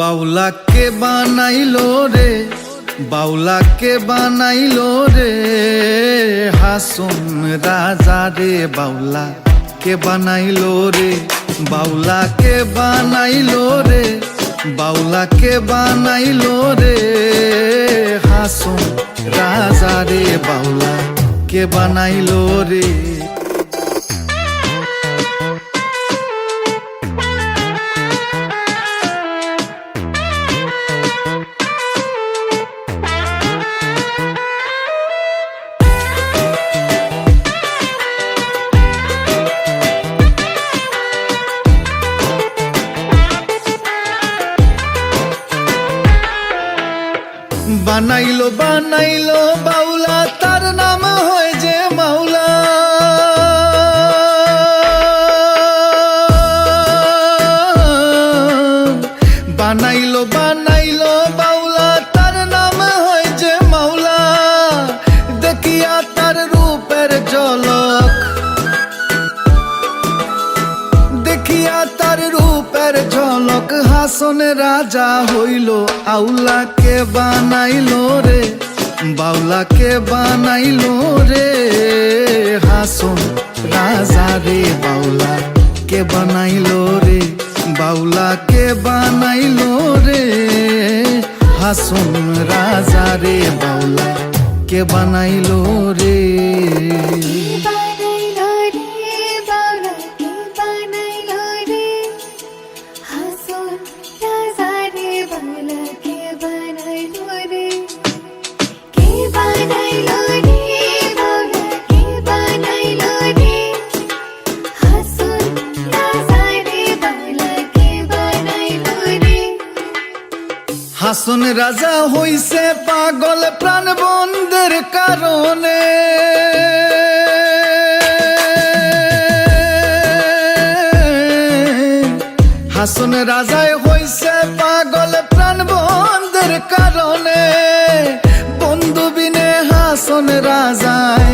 বাউলাকে বানাইলো রে, বাউলাকে বানাইলো রে। হাসুন রাজা রে বাউলা কে বানাইলো রে, বাউলাকে বানাইলো রে, বাউলাকে বানাইলো রে। হাসুন রাজা রে বাউলা কে বানাইলো রে। বানাইলো বানাইলো বাউলা হাসন রাজা হইল, আউলাকে বানাইলো রে, বাউলাকে বানাইলো রে। হাসন রাজা রে বাউলা কে বানাইলো রে, বাউলাকে বানাইলো রে। হাসন রাজা রে বাউলা কে বানাইলো রে। হাসন রাজা হইছে পাগল প্রাণ বন্ধের কারণে। হাসন রাজায় হইছে পাগল প্রাণ বন্ধের কারণে। বন্ধু বিনে হাসন রাজায়।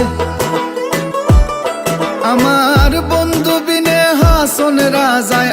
আমার বন্ধু বিনে হাসন রাজায়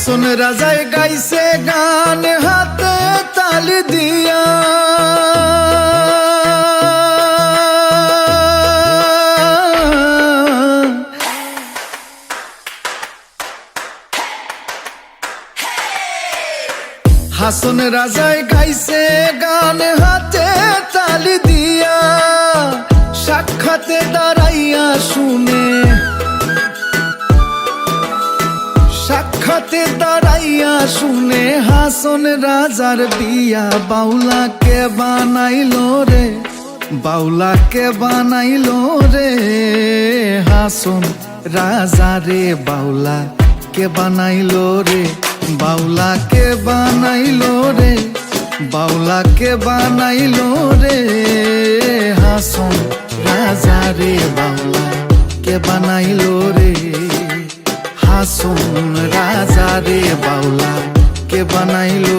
হাসন রাজায় গাইছে গান, হাতে তাল দিয়া। হাসন রাজায় গাইছে গান, হাতে তাল দিয়া। সাক্ষাতে দাঁড়াইয়া শুনে শুনে হাসন রাজার বিয়া বাউলাকে বানাইলো রে? বাউলাকে বানাইলো রে? হাসন রাজা রে, বাউলা কে বানাইলো রে? বাউলাকে বানাইলো রে? বাউলাকে বানাইলো রে? হাসন রাজা রে, বাউলা কে বানাইলো রে? হাসুন রাজা রে বাউলা কে বানাইলো